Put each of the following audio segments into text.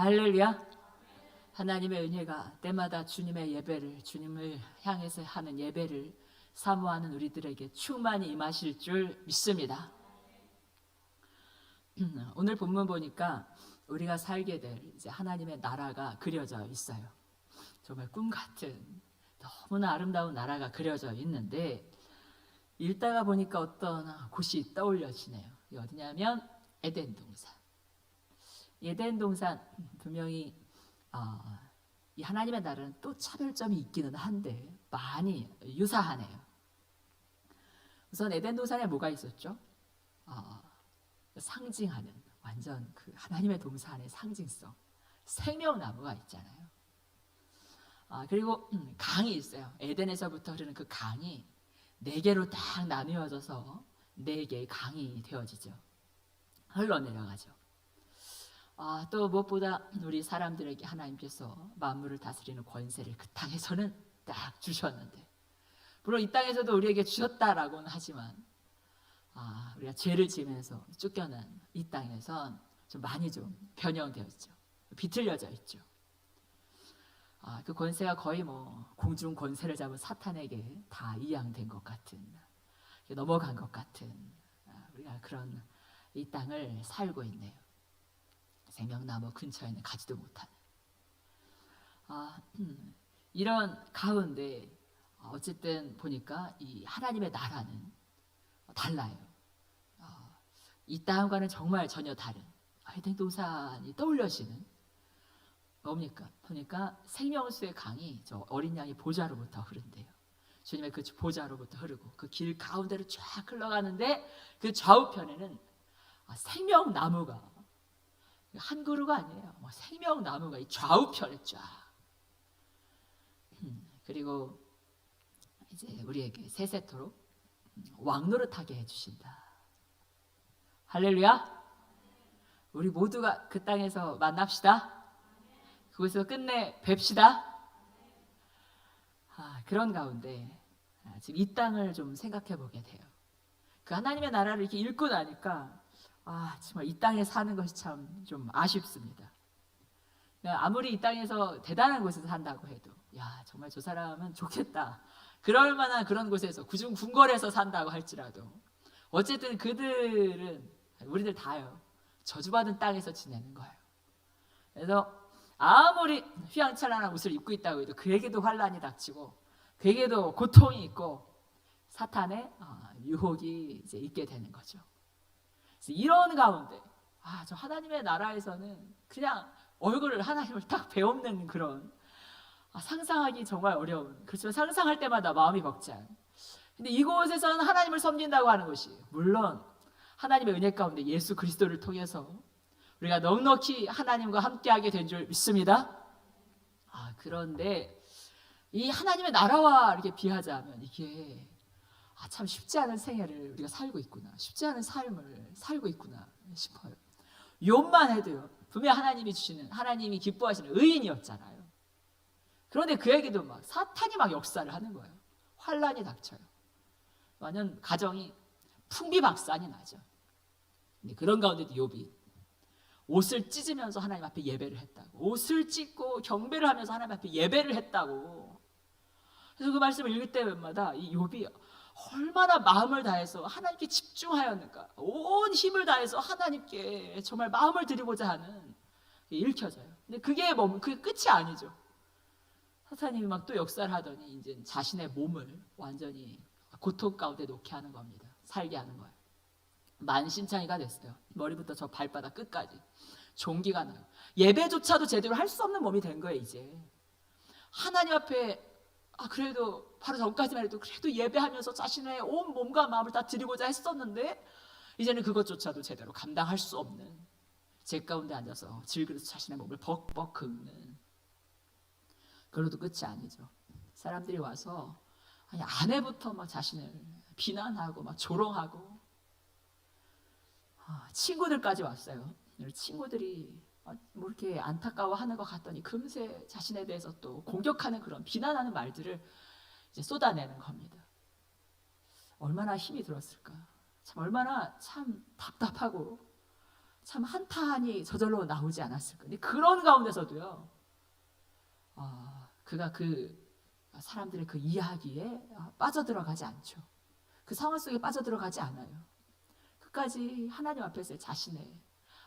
할렐루야. 하나님의 은혜가 때마다 주님의 예배를 주님을 향해서 하는 예배를 사모하는 우리들에게 충만히 임하실 줄 믿습니다. 음, 오늘 본문 보니까 우리가 살게 될 이제 하나님의 나라가 그려져 있어요. 정말 꿈 같은 너무나 아름다운 나라가 그려져 있는데 읽다가 보니까 어떤 곳이 떠올려지네요. 이 어디냐면 에덴 동산. 에덴 동산 분명히 어, 이 하나님의 나라는 또 차별점이 있기는 한데 많이 유사하네요. 우선 에덴 동산에 뭐가 있었죠? 어, 상징하는 완전 그 하나님의 동산의 상징성 생명나무가 있잖아요. 아, 그리고 음, 강이 있어요. 에덴에서부터 흐르는 그 강이 네 개로 딱 나누어져서 네 개의 강이 되어지죠. 흘러내려가죠. 아, 또 무엇보다 우리 사람들에게 하나님께서 만물을 다스리는 권세를 그 땅에서는 딱 주셨는데 물론 이 땅에서도 우리에게 주셨다라고는 하지만 아, 우리가 죄를 지으면서 쫓겨난 이 땅에선 좀 많이 좀 변형되어 있죠. 비틀려져 있죠. 아, 그 권세가 거의 뭐 공중 권세를 잡은 사탄에게 다 이양된 것 같은 넘어간 것 같은 아, 우리가 그런 이 땅을 살고 있네요. 생명나무 근처에는 가지도 못하는 아, 음, 이런 가운데 어쨌든 보니까 이 하나님의 나라는 달라요. 어, 이 땅과는 정말 전혀 다른 에덴 동산이 떠올려지는 뭡니까? 보니까 생명수의 강이 저 어린 양의 보좌로부터 흐른대요. 주님의 그 보좌로부터 흐르고 그 길 가운데로 쫙 흘러가는데 그 좌우편에는 아, 생명나무가 한 그루가 아니에요. 뭐 생명나무가 이 좌우편에 쫙. 음, 그리고 이제 우리에게 세세토록 왕노릇하게 해주신다. 할렐루야. 우리 모두가 그 땅에서 만납시다. 그곳에서 끝내 뵙시다. 아, 그런 가운데 아, 지금 이 땅을 좀 생각해 보게 돼요. 그 하나님의 나라를 이렇게 읽고 나니까 아 정말 이 땅에 사는 것이 참 좀 아쉽습니다. 그러니까 아무리 이 땅에서 대단한 곳에서 산다고 해도 야 정말 저 사람은 좋겠다. 그럴 만한 그런 곳에서 구중 궁궐에서 산다고 할지라도 어쨌든 그들은 우리들 다요 저주받은 땅에서 지내는 거예요. 그래서 아무리 휘황찬란한 옷을 입고 있다고 해도 그에게도 환란이 닥치고 그에게도 고통이 있고 사탄의 어, 유혹이 이제 있게 되는 거죠. 이런 가운데 아, 저 하나님의 나라에서는 그냥 얼굴을 하나님을 딱 배없는 그런 아, 상상하기 정말 어려운 그렇지만 상상할 때마다 마음이 벅찬 근데 이곳에서는 하나님을 섬긴다고 하는 것이 물론 하나님의 은혜 가운데 예수 그리스도를 통해서 우리가 넉넉히 하나님과 함께하게 된 줄 믿습니다. 아, 그런데 이 하나님의 나라와 이렇게 비하자면 이게 아, 참 쉽지 않은 생애를 우리가 살고 있구나. 쉽지 않은 삶을 살고 있구나 싶어요. 욥만 해도요. 분명 하나님이 주시는 하나님이 기뻐하시는 의인이었잖아요. 그런데 그에게도 막 사탄이 막 역사를 하는 거예요. 환란이 닥쳐요. 완전 가정이 풍비박산이 나죠. 그런 가운데도 욥이 옷을 찢으면서 하나님 앞에 예배를 했다고. 옷을 찢고 경배를 하면서 하나님 앞에 예배를 했다고. 그래서 그 말씀을 읽을 때마다 이 욥이 얼마나 마음을 다해서 하나님께 집중하였는가. 온 힘을 다해서 하나님께 정말 마음을 드리고자 하는 게 읽혀져요. 근데 그게 뭐 그게 끝이 아니죠. 사탄님이 막 또 역사를 하더니 이제 자신의 몸을 완전히 고통 가운데 놓게 하는 겁니다. 살게 하는 거예요. 만신창이가 됐어요. 머리부터 저 발바닥 끝까지 종기가 나요. 예배조차도 제대로 할 수 없는 몸이 된 거예요 이제. 하나님 앞에 아 그래도 바로 전까지만 해도 그래도 예배하면서 자신의 온 몸과 마음을 다 드리고자 했었는데 이제는 그것조차도 제대로 감당할 수 없는 제 가운데 앉아서 질그릇 자신의 몸을 벅벅 긁는 그래도 끝이 아니죠. 사람들이 와서 아니 아내부터 막 자신을 비난하고 막 조롱하고 아, 친구들까지 왔어요. 친구들이 아, 뭐 이렇게 안타까워하는 것 같더니 금세 자신에 대해서 또 공격하는 그런 비난하는 말들을 이제 쏟아내는 겁니다. 얼마나 힘이 들었을까? 참 얼마나 참 답답하고 참 한탄이 저절로 나오지 않았을까. 근데 그런 가운데서도요, 어, 그가 그 사람들의 그 이야기에 빠져들어가지 않죠. 그 상황 속에 빠져들어가지 않아요. 끝까지 하나님 앞에서 자신의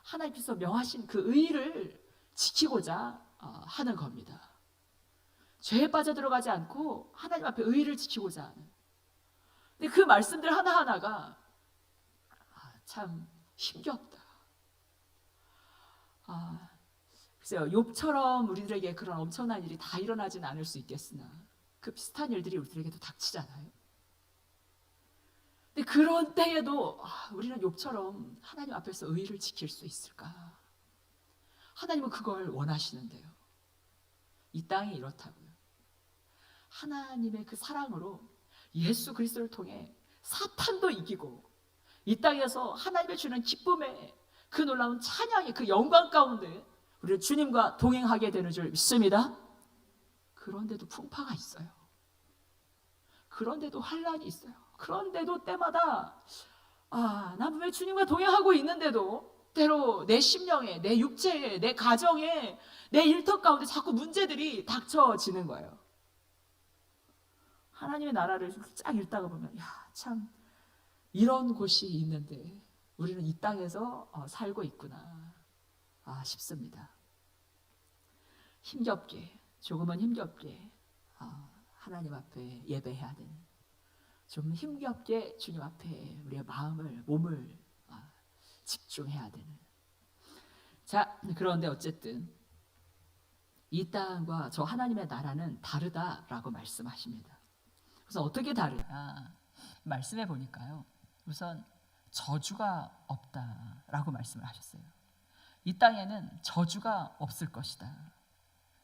하나님께서 명하신 그 의를 지키고자 어, 하는 겁니다. 죄에 빠져 들어가지 않고 하나님 앞에 의를 지키고자 하는. 근데 그 말씀들 하나하나가 아, 참 힘겹다. 아, 글쎄요, 욥처럼 우리들에게 그런 엄청난 일이 다 일어나진 않을 수 있겠으나 그 비슷한 일들이 우리들에게도 닥치잖아요. 근데 그런 때에도 아, 우리는 욥처럼 하나님 앞에서 의를 지킬 수 있을까? 하나님은 그걸 원하시는데요. 이 땅이 이렇다고요. 하나님의 그 사랑으로 예수 그리스도를 통해 사탄도 이기고 이 땅에서 하나님의 주는 기쁨의 그 놀라운 찬양의 그 영광 가운데 우리 주님과 동행하게 되는 줄 믿습니다. 그런데도 풍파가 있어요. 그런데도 환란이 있어요. 그런데도 때마다 아, 난왜 주님과 동행하고 있는데도 때로 내 심령에, 내 육체에, 내 가정에, 내 일터 가운데 자꾸 문제들이 닥쳐지는 거예요. 하나님의 나라를 쫙 읽다가 보면 야, 참 이런 곳이 있는데 우리는 이 땅에서 어, 살고 있구나 아, 싶습니다. 힘겹게 조금은 힘겹게 어, 하나님 앞에 예배해야 되는 좀 힘겹게 주님 앞에 우리의 마음을 몸을 어, 집중해야 되는 자 그런데 어쨌든 이 땅과 저 하나님의 나라는 다르다라고 말씀하십니다. 그래서 어떻게 다르냐 말씀해 보니까요. 우선 저주가 없다라고 말씀을 하셨어요. 이 땅에는 저주가 없을 것이다.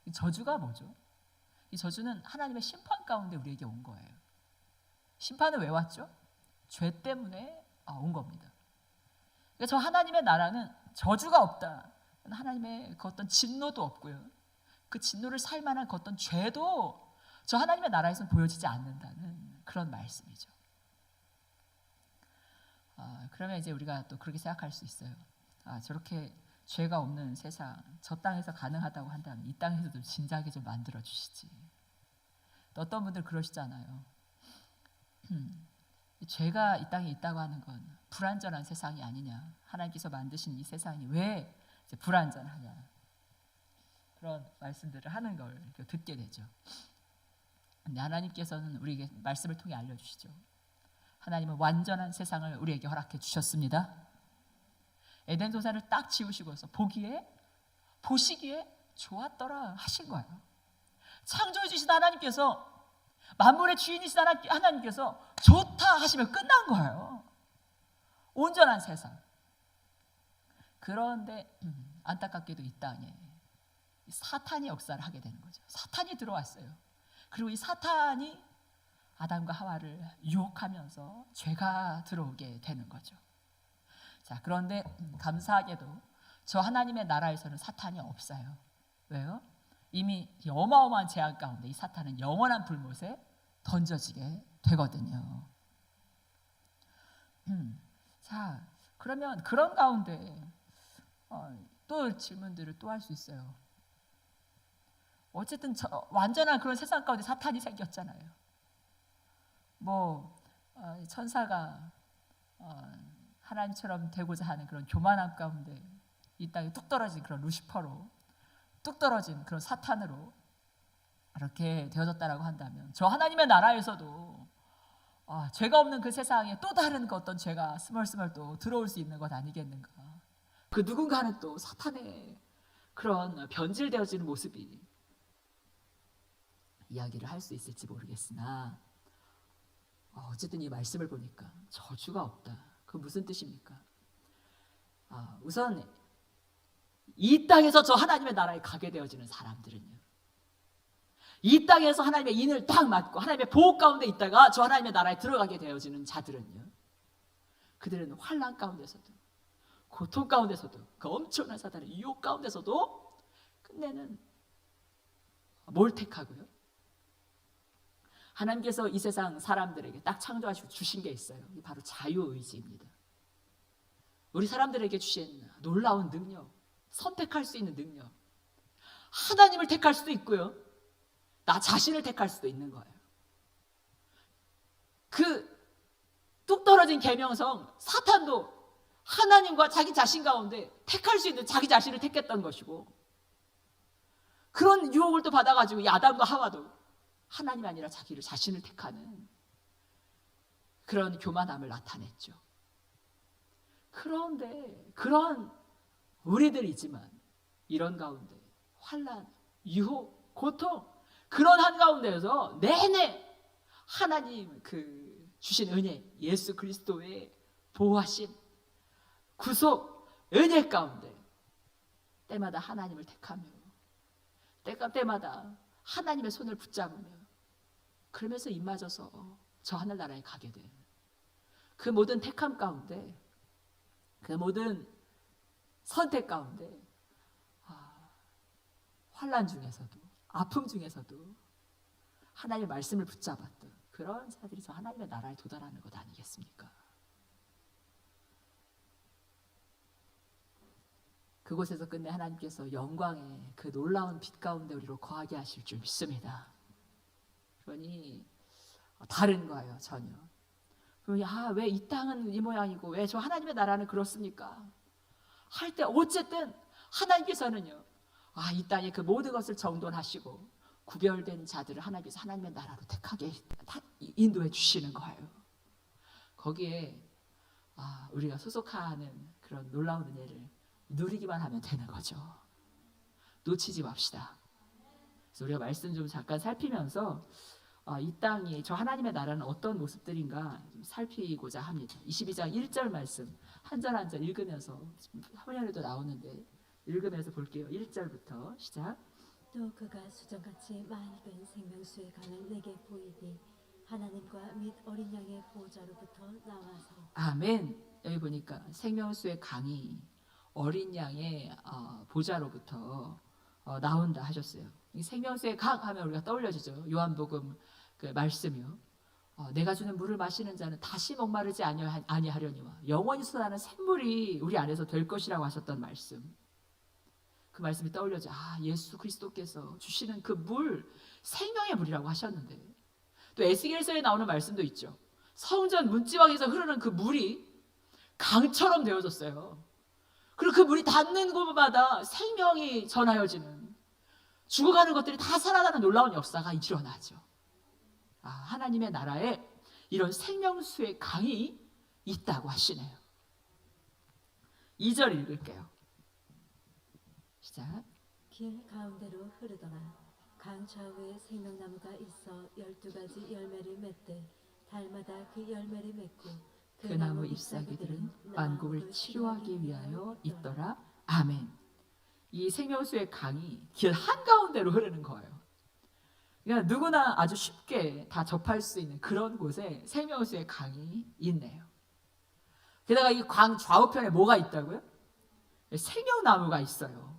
이 저주가 뭐죠? 이 저주는 하나님의 심판 가운데 우리에게 온 거예요. 심판은 왜 왔죠? 죄 때문에 아, 온 겁니다. 그러니까 저 하나님의 나라는 저주가 없다. 하나님의 그 어떤 진노도 없고요. 그 진노를 살 만한 그 어떤 죄도 저 하나님의 나라에서는 보여지지 않는다는 그런 말씀이죠. 아, 그러면 이제 우리가 또 그렇게 생각할 수 있어요. 아, 저렇게 죄가 없는 세상, 저 땅에서 가능하다고 한다면 이 땅에서도 진작에 좀 만들어 주시지. 또 어떤 분들 그러시잖아요. 음, 이 죄가 이 땅에 있다고 하는 건 불완전한 세상이 아니냐. 하나님께서 만드신 이 세상이 왜 불완전하냐. 그런 말씀들을 하는 걸 듣게 되죠. 근데 하나님께서는 우리에게 말씀을 통해 알려주시죠. 하나님은 완전한 세상을 우리에게 허락해 주셨습니다. 에덴 도사를 딱 지우시고서 보기에 보시기에 좋았더라 하신 거예요. 창조해 주신 하나님께서 만물의 주인이신 하나- 하나님께서 좋다 하시면 끝난 거예요. 온전한 세상. 그런데 음, 안타깝게도 이 땅에 사탄이 역사를 하게 되는 거죠. 사탄이 들어왔어요. 그리고 이 사탄이 아담과 하와를 유혹하면서 죄가 들어오게 되는 거죠. 자, 그런데 음, 감사하게도 저 하나님의 나라에서는 사탄이 없어요. 왜요? 이미 이 어마어마한 재앙 가운데 이 사탄은 영원한 불못에 던져지게 되거든요. 음, 자, 그러면 그런 가운데 어, 또 질문들을 또 할 수 있어요. 어쨌든 저, 완전한 그런 세상 가운데 사탄이 생겼잖아요. 뭐 어, 천사가 어, 하나님처럼 되고자 하는 그런 교만함 가운데 이 땅에 뚝 떨어진 그런 루시퍼로 뚝 떨어진 그런 사탄으로 이렇게 되어졌다라고 한다면 저 하나님의 나라에서도 아, 죄가 없는 그 세상에 또 다른 그 어떤 죄가 스멀스멀 또 들어올 수 있는 것 아니겠는가? 그 누군가는 또 사탄의 그런 변질되어지는 모습이 이야기를 할 수 있을지 모르겠으나 어, 어쨌든 이 말씀을 보니까 저주가 없다. 그 무슨 뜻입니까? 아, 우선 이 땅에서 저 하나님의 나라에 가게 되어지는 사람들은요. 이 땅에서 하나님의 인을 딱 맞고 하나님의 보호 가운데 있다가 저 하나님의 나라에 들어가게 되어지는 자들은요. 그들은 환란 가운데서도 고통 가운데서도 그 엄청난 사단의 유혹 가운데서도 끝내는 뭘 택하고요? 하나님께서 이 세상 사람들에게 딱 창조하시고 주신 게 있어요. 바로 자유의지입니다. 우리 사람들에게 주신 놀라운 능력, 선택할 수 있는 능력. 하나님을 택할 수도 있고요. 나 자신을 택할 수도 있는 거예요. 그 뚝 떨어진 계명성 사탄도 하나님과 자기 자신 가운데 택할 수 있는 자기 자신을 택했던 것이고 그런 유혹을 또 받아가지고 야담과 하와도 하나님 아니라 자기를 자신을 택하는 그런 교만함을 나타냈죠. 그런데 그런 우리들이지만 이런 가운데 환란, 유혹, 고통 그런 한 가운데에서 내내 하나님 그 주신 은혜, 예수 그리스도의 보호하심, 구속, 은혜 가운데 때마다 하나님을 택하며 때가 때마다 하나님의 손을 붙잡으며 그러면서 입맞아서 저 하늘나라에 가게 된그 모든 택함 가운데 그 모든 선택 가운데 아, 환란 중에서도 아픔 중에서도 하나님의 말씀을 붙잡았던 그런 자들이 저 하나님의 나라에 도달하는 것 아니겠습니까? 그곳에서 끝내 하나님께서 영광의 그 놀라운 빛 가운데 우리로 거하게 하실 줄 믿습니다. 그러니 다른 거예요 전혀. 아왜 이 땅은 이 모양이고 왜 저 하나님의 나라는 그렇습니까? 할 때 어쨌든 하나님께서는요. 아 이 땅의 그 모든 것을 정돈하시고 구별된 자들을 하나님께서 하나님의 나라로 택하게 다 인도해 주시는 거예요. 거기에 아, 우리가 소속하는 그런 놀라운 은혜를 누리기만 하면 되는 거죠. 놓치지 맙시다. 그래서 우리가 말씀 좀 잠깐 살피면서 아, 이 땅이 저 하나님의 나라는 어떤 모습들인가 좀 살피고자 합니다. 22장 1절 말씀 한 절 한 절 읽으면서 화면에도 나오는데 읽으면서 볼게요. 1절부터 시작. 또 그가 수정같이 맑은 생명수의 강을 내게 보이니 하나님과 및 어린 양의 보호자로부터 나와서 아멘. 여기 보니까 생명수의 강이 어린 양의 어, 보좌로부터 어, 나온다 하셨어요. 이 생명수의 강 하면 우리가 떠올려지죠. 요한복음 그 말씀이요. 어, 내가 주는 물을 마시는 자는 다시 목마르지 아니하- 아니하려니와 영원히 솟아나는 샘물이 우리 안에서 될 것이라고 하셨던 말씀. 그 말씀이 떠올려져. 아, 예수 그리스도께서 주시는 그 물, 생명의 물이라고 하셨는데. 또 에스겔서에 나오는 말씀도 있죠. 성전 문지방에서 흐르는 그 물이 강처럼 되어졌어요. 그리고 그 물이 닿는 곳마다 생명이 전하여지는 죽어가는 것들이 다 살아나는 놀라운 역사가 일어나죠. 아, 하나님의 나라에 이런 생명수의 강이 있다고 하시네요. 2절 읽을게요. 시작. 길 가운데로 흐르더라 강 좌우에 생명나무가 있어 열두 가지 열매를 맺되 달마다 그 열매를 맺고 그 나무 잎사귀들은 만국을 치료하기 위하여 있더라. 아멘. 이 생명수의 강이 길 한가운데로 흐르는 거예요. 그러니까 누구나 아주 쉽게 다 접할 수 있는 그런 곳에 생명수의 강이 있네요. 게다가 이 광 좌우편에 뭐가 있다고요? 생명나무가 있어요.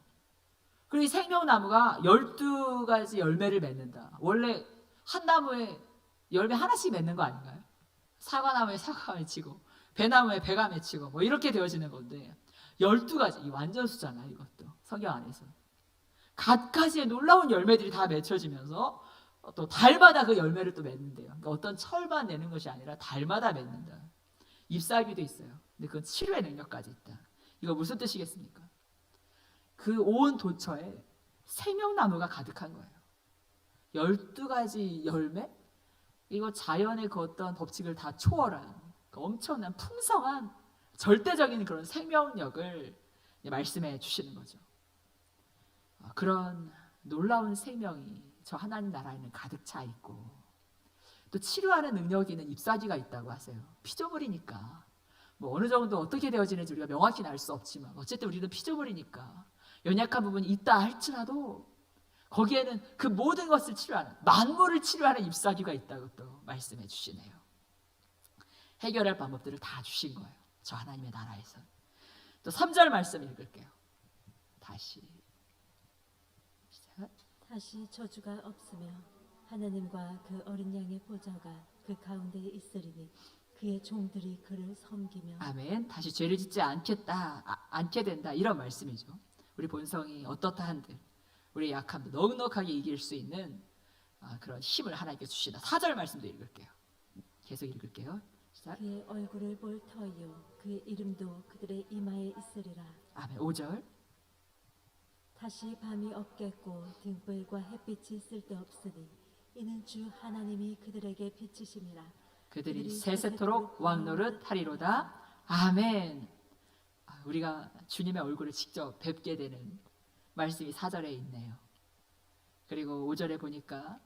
그리고 이 생명나무가 12가지 열매를 맺는다. 원래 한 나무에 열매 하나씩 맺는 거 아닌가요? 사과나무에 사과가 맺히고 배나무에 배가 맺히고 뭐 이렇게 되어지는 건데 12가지 이 완전 수잖아 이것도 성경 안에서 갖가지의 놀라운 열매들이 다 맺혀지면서 또 달마다 그 열매를 또 맺는데요. 그러니까 어떤 철만 내는 것이 아니라 달마다 맺는다. 잎사귀도 있어요. 근데 그건 치료의 능력까지 있다. 이거 무슨 뜻이겠습니까? 그 온 도처에 생명나무가 가득한 거예요. 12가지 열매? 이거 자연의 그 어떤 법칙을 다 초월한 그 엄청난 풍성한 절대적인 그런 생명력을 말씀해 주시는 거죠. 아, 그런 놀라운 생명이 저 하나님 나라에는 가득 차 있고 또 치료하는 능력이 있는 잎사귀가 있다고 하세요. 피조물이니까 뭐 어느 정도 어떻게 되어지는지 우리가 명확히는 알수 없지만 어쨌든 우리는 피조물이니까 연약한 부분이 있다 할지라도 거기에는 그 모든 것을 치료하는 만물을 치료하는 잎사귀가 있다고 또 말씀해 주시네요. 해결할 방법들을 다 주신 거예요. 저 하나님의 나라에서. 또 3절 말씀 읽을게요. 다시. 시작. 다시 저주가 없으며 하나님과 그 어린 양의 보좌가 그 가운데에 있으리니 그의 종들이 그를 섬기며 아멘. 다시 죄를 짓지 않겠다, 아, 않게 된다 이런 말씀이죠. 우리 본성이 어떻다 한들 우리 약함도 넉넉하게 이길 수 있는 아, 그런 힘을 하나님께 주시다. 사절 말씀도 읽을게요. 계속 읽을게요. 시작. 그의 얼굴을 볼 터이요 그의 이름도 그들의 이마에 있으리라 아멘. 5절. 다시 밤이 없겠고 등불과 햇빛이 쓸데없으니 이는 주 하나님이 그들에게 비치심이라 그들이 그들이 세세토록 왕노릇 하리로다. 아멘. 아, 우리가 주님의 얼굴을 직접 뵙게 되는 말씀이 4절에 있네요. 그리고 5절에 보니까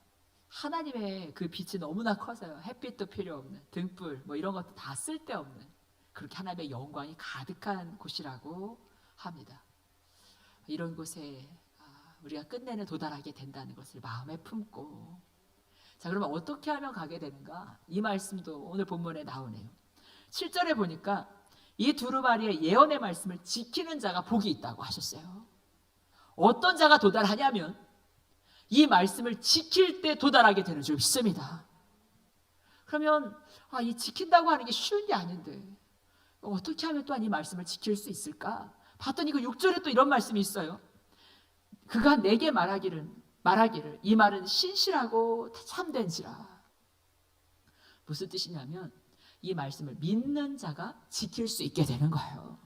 하나님의 그 빛이 너무나 커서요. 햇빛도 필요 없는 등불 뭐 이런 것도 다 쓸데없는 그렇게 하나님의 영광이 가득한 곳이라고 합니다. 이런 곳에 아, 우리가 끝내는 도달하게 된다는 것을 마음에 품고 자 그러면 어떻게 하면 가게 되는가? 이 말씀도 오늘 본문에 나오네요. 7절에 보니까 이 두루마리의 예언의 말씀을 지키는 자가 복이 있다고 하셨어요. 어떤 자가 도달하냐면 이 말씀을 지킬 때 도달하게 되는 줄 믿습니다. 그러면 아, 이 지킨다고 하는 게 쉬운 게 아닌데 어떻게 하면 또한 이 말씀을 지킬 수 있을까? 봤더니 그 6절에 또 이런 말씀이 있어요. 그가 내게 말하기를 말하기를 이 말은 신실하고 참된지라. 무슨 뜻이냐면 이 말씀을 믿는 자가 지킬 수 있게 되는 거예요.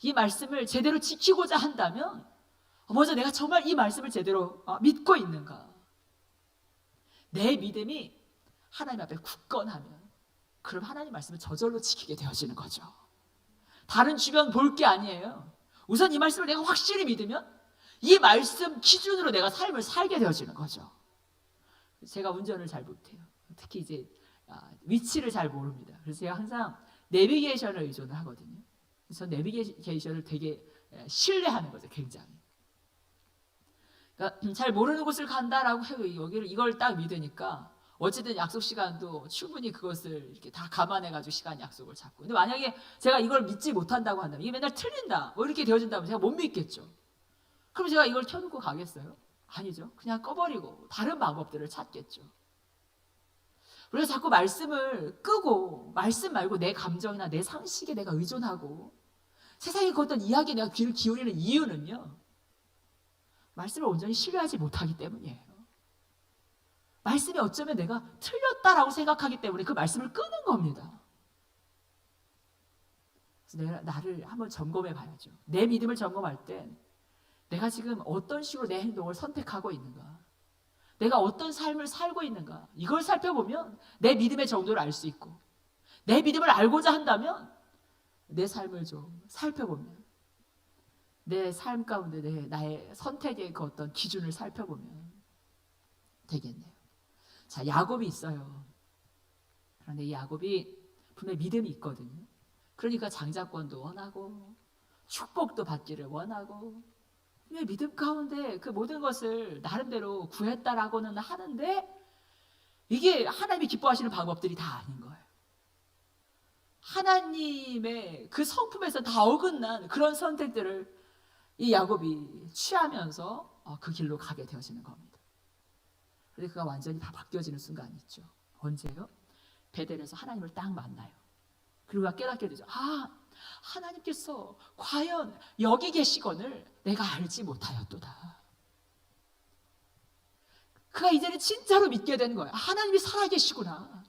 이 말씀을 제대로 지키고자 한다면 먼저 내가 정말 이 말씀을 제대로 어, 믿고 있는가? 내 믿음이 하나님 앞에 굳건하면 그럼 하나님 말씀을 저절로 지키게 되어지는 거죠. 다른 주변 볼 게 아니에요. 우선 이 말씀을 내가 확실히 믿으면 이 말씀 기준으로 내가 삶을 살게 되어지는 거죠. 제가 운전을 잘 못해요. 특히 이제 아, 위치를 잘 모릅니다. 그래서 제가 항상 내비게이션을 의존을 하거든요. 그래서 내비게이션을 되게 에, 신뢰하는 거죠, 굉장히. 그러니까 잘 모르는 곳을 간다라고 해도 여기를 이걸 딱 믿으니까 어쨌든 약속 시간도 충분히 그것을 이렇게 다 감안해가지고 시간 약속을 잡고. 근데 만약에 제가 이걸 믿지 못한다고 한다면 이게 맨날 틀린다, 뭐 이렇게 되어진다면 제가 못 믿겠죠. 그럼 제가 이걸 켜놓고 가겠어요? 아니죠. 그냥 꺼버리고 다른 방법들을 찾겠죠. 우리가 자꾸 말씀을 끄고 말씀 말고 내 감정이나 내 상식에 내가 의존하고 세상의 그 어떤 이야기에 내가 귀를 기울이는 이유는요. 말씀을 온전히 신뢰하지 못하기 때문이에요. 말씀이 어쩌면 내가 틀렸다라고 생각하기 때문에 그 말씀을 끄는 겁니다. 내가 나를 한번 점검해 봐야죠. 내 믿음을 점검할 땐 내가 지금 어떤 식으로 내 행동을 선택하고 있는가? 내가 어떤 삶을 살고 있는가? 이걸 살펴보면 내 믿음의 정도를 알 수 있고, 내 믿음을 알고자 한다면 내 삶을 좀 살펴보면, 내 삶 가운데 내, 나의 선택의 그 어떤 기준을 살펴보면 되겠네요. 자, 야곱이 있어요. 그런데 이 야곱이 분명히 믿음이 있거든요. 그러니까 장자권도 원하고, 축복도 받기를 원하고, 믿음 가운데 그 모든 것을 나름대로 구했다라고는 하는데 이게 하나님이 기뻐하시는 방법들이 다 아닌 거예요. 하나님의 그 성품에서 다 어긋난 그런 선택들을 이 야곱이 취하면서 어, 그 길로 가게 되어지는 겁니다. 그런데 그가 완전히 다 바뀌어지는 순간이 있죠. 언제요? 베델에서 하나님을 딱 만나요. 그리고 깨닫게 되죠. 아, 하나님께서 과연 여기 계시건을 내가 알지 못하였도다. 그가 이제는 진짜로 믿게 된 거야. 하나님이 살아계시구나.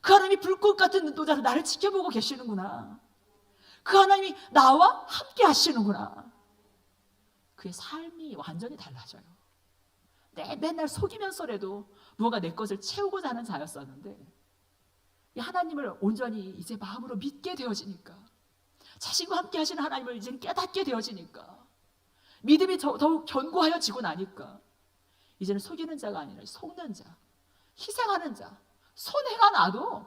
그 하나님이 불꽃 같은 눈동자로 나를 지켜보고 계시는구나. 그 하나님이 나와 함께 하시는구나. 그의 삶이 완전히 달라져요. 내 맨날 속이면서라도 무언가 내 것을 채우고자 하는 자였었는데 이 하나님을 온전히 이제 마음으로 믿게 되어지니까 자신과 함께 하시는 하나님을 이제 깨닫게 되어지니까 믿음이 더- 더욱 견고하여지고 나니까 이제는 속이는 자가 아니라 속는 자, 희생하는 자, 손해가 나도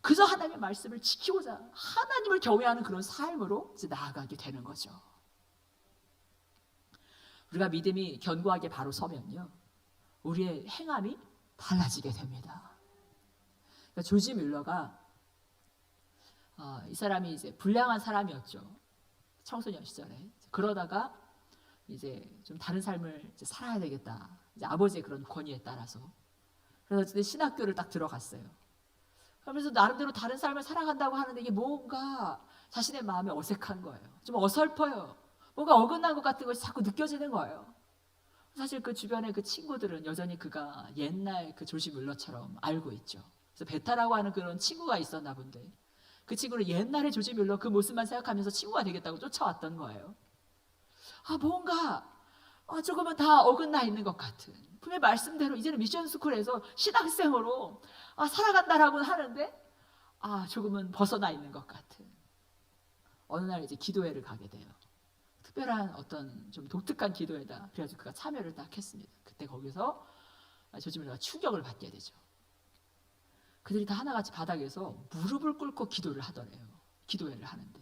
그저 하나님의 말씀을 지키고자 하나님을 경외하는 그런 삶으로 이제 나아가게 되는 거죠. 우리가 믿음이 견고하게 바로 서면요, 우리의 행함이 달라지게 됩니다. 그러니까 조지 뮬러가 어, 이 사람이 이제 불량한 사람이었죠. 청소년 시절에. 그러다가 이제 좀 다른 삶을 살아야 되겠다. 아버지의 그런 권위에 따라서. 그래서 신학교를 딱 들어갔어요. 그러면서 나름대로 다른 삶을 살아간다고 하는데 이게 뭔가 자신의 마음에 어색한 거예요. 좀 어설퍼요. 뭔가 어긋난 것 같은 것이 자꾸 느껴지는 거예요. 사실 그 주변의 그 친구들은 여전히 그가 옛날 그 조지 뮬러처럼 알고 있죠. 그래서 베타라고 하는 그런 친구가 있었나 본데 그 친구는 옛날의 조지 뮬러 그 모습만 생각하면서 친구가 되겠다고 쫓아왔던 거예요. 아 뭔가 아, 조금은 다 어긋나 있는 것 같은 분명 말씀대로 이제는 미션 스쿨에서 신학생으로 아, 살아간다라고는 하는데 아 조금은 벗어나 있는 것 같은 어느 날 이제 기도회를 가게 돼요. 특별한 어떤 좀 독특한 기도회다. 그래가지고 그가 참여를 딱 했습니다. 그때 거기서 조지밀러가 충격을 받게 되죠. 그들이 다 하나같이 바닥에서 무릎을 꿇고 기도를 하더래요. 기도회를 하는데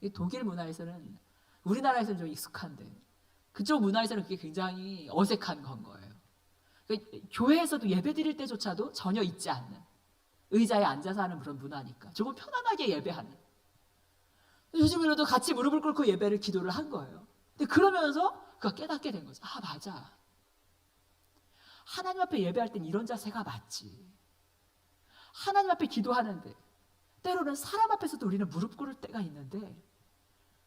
이 독일 문화에서는 우리나라에서는 좀 익숙한데 그쪽 문화에서는 그게 굉장히 어색한 건 거예요. 그러니까 교회에서도 예배 드릴 때조차도 전혀 있지 않는 의자에 앉아서 하는 그런 문화니까 조금 편안하게 예배하는 요즘에도 같이 무릎을 꿇고 예배를 기도를 한 거예요. 근데 그러면서 그가 깨닫게 된 거죠. 아 맞아. 하나님 앞에 예배할 땐 이런 자세가 맞지. 하나님 앞에 기도하는데 때로는 사람 앞에서도 우리는 무릎 꿇을 때가 있는데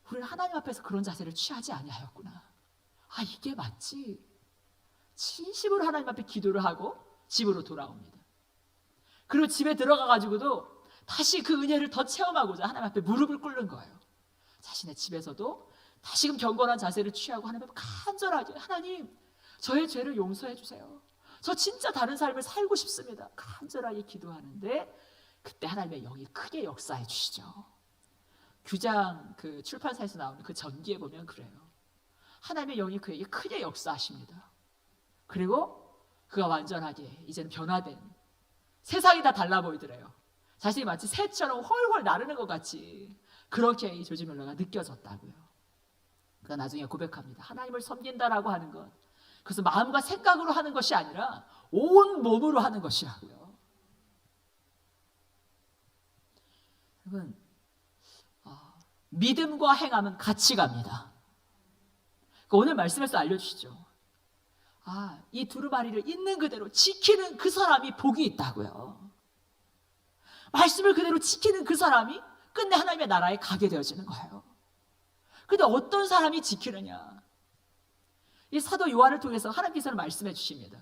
우리는 하나님 앞에서 그런 자세를 취하지 아니하였구나. 아 이게 맞지. 진심으로 하나님 앞에 기도를 하고 집으로 돌아옵니다. 그리고 집에 들어가 가지고도 다시 그 은혜를 더 체험하고자 하나님 앞에 무릎을 꿇는 거예요. 자신의 집에서도 다시금 경건한 자세를 취하고 하나님 앞에 간절하게 하나님 저의 죄를 용서해 주세요. 저 진짜 다른 삶을 살고 싶습니다. 간절하게 기도하는데 그때 하나님의 영이 크게 역사해 주시죠. 규장 그 출판사에서 나오는 그 전기에 보면 그래요. 하나님의 영이 그에게 크게 역사하십니다. 그리고 그가 완전하게 이제는 변화된 세상이 다 달라 보이더래요. 자신이 마치 새처럼 훨훨 나르는 것 같이 그렇게 이 조지 뮬러가 느껴졌다고요. 그가 나중에 고백합니다. 하나님을 섬긴다라고 하는 것 그래서 마음과 생각으로 하는 것이 아니라 온 몸으로 하는 것이라고요. 여러분, 어, 믿음과 행함은 같이 갑니다. 그 오늘 말씀에서 알려주시죠. 아, 이 두루마리를 있는 그대로 지키는 그 사람이 복이 있다고요. 말씀을 그대로 지키는 그 사람이 끝내 하나님의 나라에 가게 되어지는 거예요. 근데 어떤 사람이 지키느냐? 이 사도 요한을 통해서 하나님께서는 말씀해 주십니다.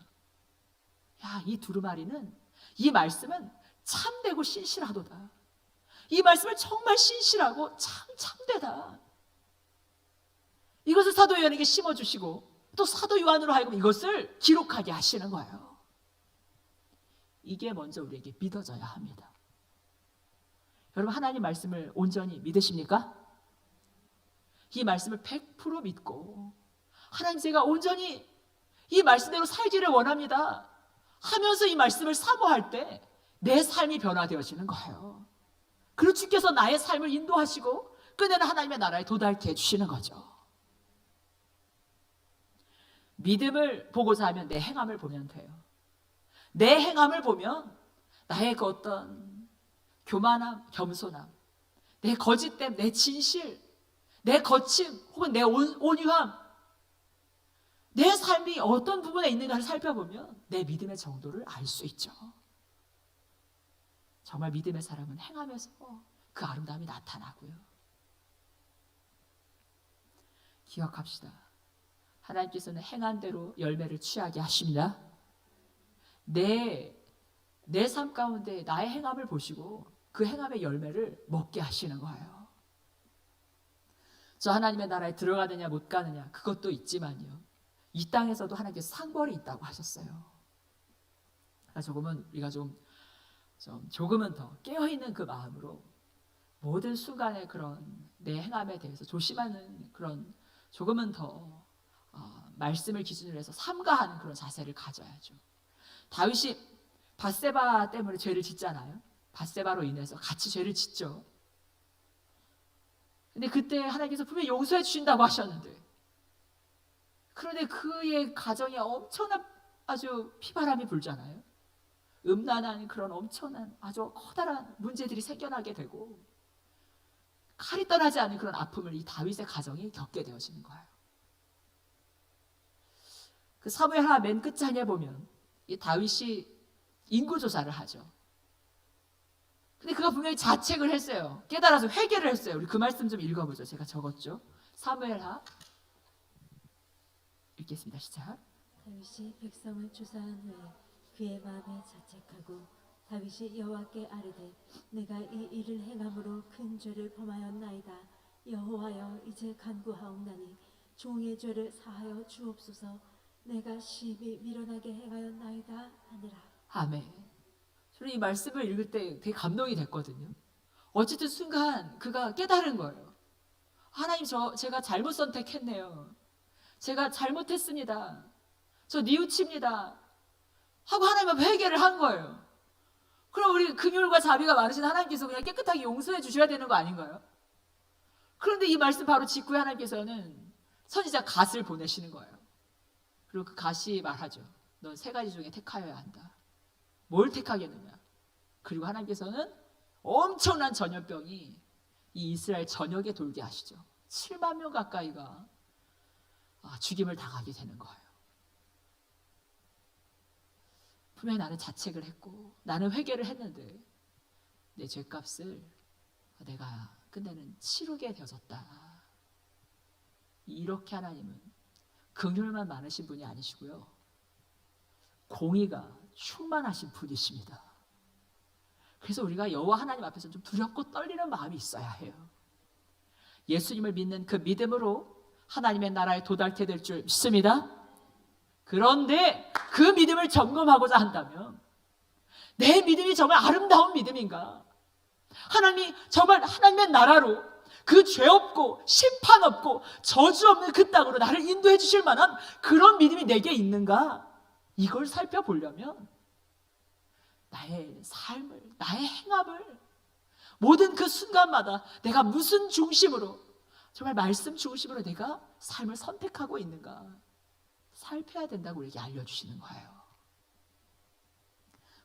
야, 이 두루마리는 이 말씀은 참되고 신실하도다. 이 말씀을 정말 신실하고 참 참되다. 이것을 사도 요한에게 심어 주시고 또 사도 요한으로 하여금 이것을 기록하게 하시는 거예요. 이게 먼저 우리에게 믿어져야 합니다. 여러분 하나님 말씀을 온전히 믿으십니까? 이 말씀을 100% 믿고 하나님 제가 온전히 이 말씀대로 살기를 원합니다. 하면서 이 말씀을 사모할 때 내 삶이 변화되어지는 거예요. 그리고 주께서 나의 삶을 인도하시고 끝내는 하나님의 나라에 도달케 해주시는 거죠. 믿음을 보고자 하면 내 행함을 보면 돼요. 내 행함을 보면 나의 그 어떤 교만함, 겸손함, 내 거짓됨, 내 진실, 내 거침, 혹은 내 온, 온유함, 내 삶이 어떤 부분에 있는가를 살펴보면 내 믿음의 정도를 알 수 있죠. 정말 믿음의 사람은 행하면서 그 아름다움이 나타나고요. 기억합시다. 하나님께서는 행한 대로 열매를 취하게 하십니다. 내, 내 삶 가운데 나의 행함을 보시고 그 행함의 열매를 먹게 하시는 거예요. 저 하나님의 나라에 들어가느냐 못 가느냐 그것도 있지만요. 이 땅에서도 하나님께서 상벌이 있다고 하셨어요. 조금은 우리가 좀, 좀 조금은 더 깨어 있는 그 마음으로 모든 순간의 그런 내 행함에 대해서 조심하는 그런 조금은 더 어, 말씀을 기준으로 해서 삼가하는 그런 자세를 가져야죠. 다윗이 바세바 때문에 죄를 짓잖아요. 바세바로 인해서 같이 죄를 짓죠. 근데 그때 하나님께서 분명히 용서해 주신다고 하셨는데 그런데 그의 가정에 엄청난 아주 피바람이 불잖아요. 음란한 그런 엄청난 아주 커다란 문제들이 생겨나게 되고 칼이 떠나지 않은 그런 아픔을 이 다윗의 가정이 겪게 되어지는 거예요. 그 사무엘 하나 맨 끝장에 보면 이 다윗이 인구 조사를 하죠. 근데 그가 분명히 자책을 했어요. 깨달아서 회개를 했어요. 우리 그 말씀 좀 읽어보죠. 제가 적었죠. 사무엘하 읽겠습니다. 시작. 다윗이 백성을 주사한 후에 그의 마음에 자책하고 다윗이 여호와께 아뢰되 내가 이 일을 행함으로 큰 죄를 범하였나이다 여호와여 이제 간구하옵나니 종의 죄를 사하여 주옵소서 내가 심히 미련하게 행하였나이다 하니라 아멘. 저는 이 말씀을 읽을 때 되게 감동이 됐거든요. 어쨌든 순간 그가 깨달은 거예요. 하나님 저 제가 잘못 선택했네요. 제가 잘못했습니다. 저 뉘우칩니다. 하고 하나님 앞에 회개를 한 거예요. 그럼 우리 긍휼과 자비가 많으신 하나님께서 그냥 깨끗하게 용서해 주셔야 되는 거 아닌가요? 그런데 이 말씀 바로 직후에 하나님께서는 선지자 갓을 보내시는 거예요. 그리고 그 갓이 말하죠. 넌 세 가지 중에 택하여야 한다. 뭘 택하겠느냐? 그리고 하나님께서는 엄청난 전염병이 이 이스라엘 전역에 돌게 하시죠. 7만 명 가까이가 아, 죽임을 당하게 되는 거예요. 분명히 나는 자책을 했고 나는 회개를 했는데 내 죄값을 내가 끝내는 치르게 되어졌다. 이렇게 하나님은 긍휼만 많으신 분이 아니시고요. 공의가 충만하신 분이십니다. 그래서 우리가 여호와 하나님 앞에서 좀 두렵고 떨리는 마음이 있어야 해요. 예수님을 믿는 그 믿음으로 하나님의 나라에 도달케 될 줄 믿습니다. 그런데 그 믿음을 점검하고자 한다면 내 믿음이 정말 아름다운 믿음인가? 하나님이 정말 하나님의 나라로 그 죄 없고 심판 없고 저주 없는 그 땅으로 나를 인도해 주실 만한 그런 믿음이 내게 있는가? 이걸 살펴보려면 나의 삶을, 나의 행함을 모든 그 순간마다 내가 무슨 중심으로 정말 말씀 중심으로 내가 삶을 선택하고 있는가 살펴야 된다고 우리에게 알려주시는 거예요.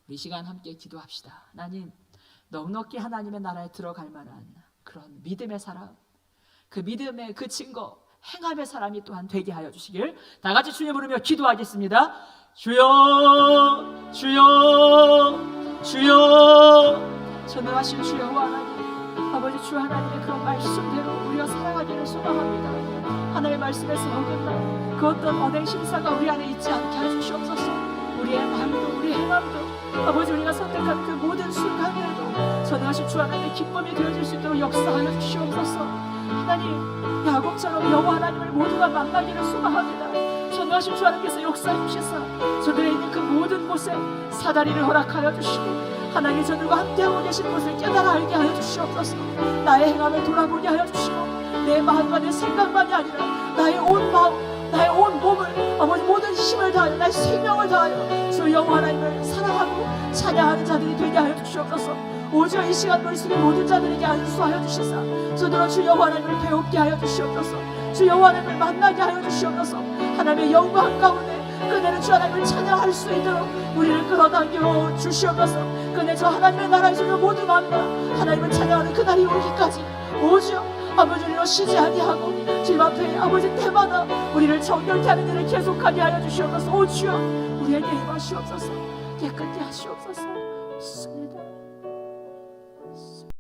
우리 이 시간 함께 기도합시다. 하나님, 넉넉히 하나님의 나라에 들어갈 만한 그런 믿음의 사람, 그 믿음의 그 증거, 행함의 사람이 또한 되게 하여 주시길 다 같이 주님 부르며 기도하겠습니다. 주여, 주여, 주여, 전능하신 주여 하나님, 아버지 주 하나님의 그런 말씀대로 우리가 살아 소망합니다. 하나님의 말씀에서 어긋나 그 어떤 언행 심사가 우리 안에 있지 않게 해주시옵소서. 우리의 말도 우리 행함도 아버지 우리가 선택한 그 모든 순간들도 전능하신 주 하나님의 기쁨이 되어질 수 있도록 역사하여 주시옵소서. 하나님 야곱처럼 여호와 하나님을 모두가 만나기를 소망합니다. 전능하신 주 하나님께서 역사해 주시사 저들의 있는 그 모든 곳에 사다리를 허락하여 주시고 하나님이 저들과 함께하고 계신 것을 깨달아 알게 하여 주시옵소서. 나의 행함을 돌아보게 하여 주시고 내 마음과 내 생각만이 아니라 나의 온 마음 나의 온 몸을 아버지 모든 힘을 다하여 나의 생명을 다하여 주 영호 하나님을 사랑하고 찬양하는 자들이 되게 하여 주시옵소서. 오직 이 시간 머릿속에 모든 자들에게 안수하여 주시사. 저들은 주 영호 하나님을 배웁게 하여 주시옵소서. 주 영호 하나님을 만나게 하여 주시옵소서. 하나님의 영광 가운데 그대는 주 하나님을 찬양할 수 있도록 우리를 끌어당겨 주시옵소서. 그네 저 하나님의 나라에서 모두 만나 하나님을 찬양하는 그날이 오기까지 오직 아버지 우리로 쉬지 아니하고 주님 앞에 아버지 때마다 우리를 정결케 하는 일을 계속하게 하여 주시옵소서. 오 주여 우리에게 임하시옵소서. 깨끗게 하시옵소서